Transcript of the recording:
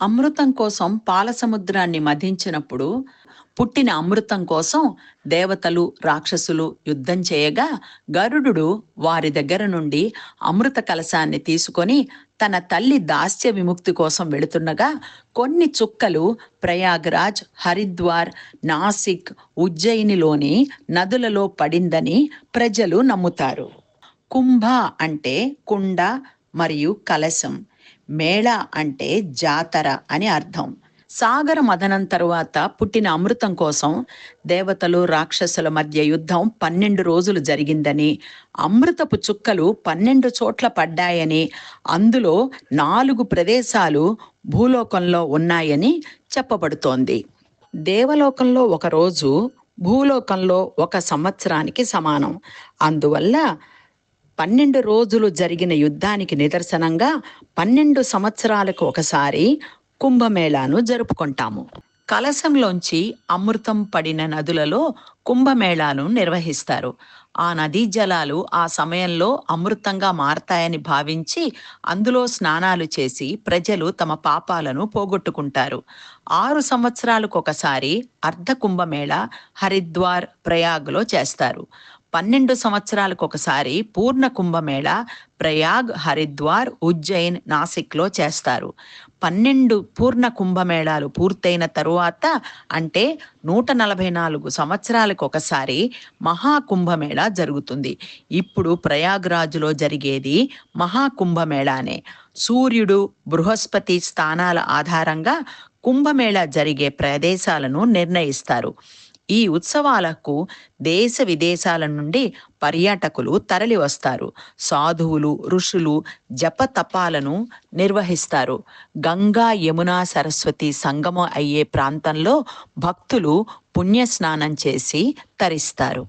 అమృతం కోసం పాల సముద్రాన్ని మధించినప్పుడు పుట్టిన అమృతం కోసం దేవతలు రాక్షసులు యుద్ధం చేయగా గరుడు వారి దగ్గర నుండి అమృత కలశాన్ని తీసుకొని తన తల్లి దాస్య విముక్తి కోసం వెళుతుండగా కొన్ని చుక్కలు ప్రయాగ్రాజ్ హరిద్వార్ నాసిక్ ఉజ్జయినిలోని నదులలో పడిందని ప్రజలు నమ్ముతారు. కుంభ అంటే కుండ మరియు కలశం. మేళ అంటే జాతర అని అర్థం. సాగర మదనం తరువాత పుట్టిన అమృతం కోసం దేవతలు రాక్షసుల మధ్య యుద్ధం పన్నెండు రోజులు జరిగిందని అమృతపు చుక్కలు పన్నెండు చోట్ల పడ్డాయని అందులో నాలుగు ప్రదేశాలు భూలోకంలో ఉన్నాయని చెప్పబడుతోంది. దేవలోకంలో ఒక రోజు భూలోకంలో ఒక సంవత్సరానికి సమానం. అందువల్ల పన్నెండు రోజులు జరిగిన యుద్ధానికి నిదర్శనంగా పన్నెండు సంవత్సరాలకు ఒకసారి కుంభమేళాను జరుపుకుంటాము. కలశంలోంచి అమృతం పడిన నదులలో కుంభమేళాను నిర్వహిస్తారు. ఆ నదీ జలాలు ఆ సమయంలో అమృతంగా మారతాయని భావించి అందులో స్నానాలు చేసి ప్రజలు తమ పాపాలను పోగొట్టుకుంటారు. ఆరు సంవత్సరాలకు ఒకసారి అర్ధ కుంభమేళ హరిద్వార్ ప్రయాగ్లో చేస్తారు. పన్నెండు సంవత్సరాలకు ఒకసారి పూర్ణ కుంభమేళ ప్రయాగ్ హరిద్వార్ ఉజ్జయిన్ నాసిక్లో చేస్తారు. పన్నెండు పూర్ణ కుంభమేళాలు పూర్తయిన తరువాత అంటే నూట నలభై నాలుగు సంవత్సరాలకు ఒకసారి మహాకుంభమేళ జరుగుతుంది. ఇప్పుడు ప్రయాగ్రాజులో జరిగేది మహాకుంభమేళానే సూర్యుడు బృహస్పతి స్థానాల ఆధారంగా కుంభమేళా జరిగే ప్రదేశాలను నిర్ణయిస్తారు. ఈ ఉత్సవాలకు దేశ విదేశాల నుండి పర్యాటకులు తరలి వస్తారు సాధువులు ఋషులు జపతపాలను నిర్వహిస్తారు. గంగా యమున సరస్వతి సంగమం అయ్యే ప్రాంతంలో భక్తులు పుణ్యస్నానం చేసి తరిస్తారు.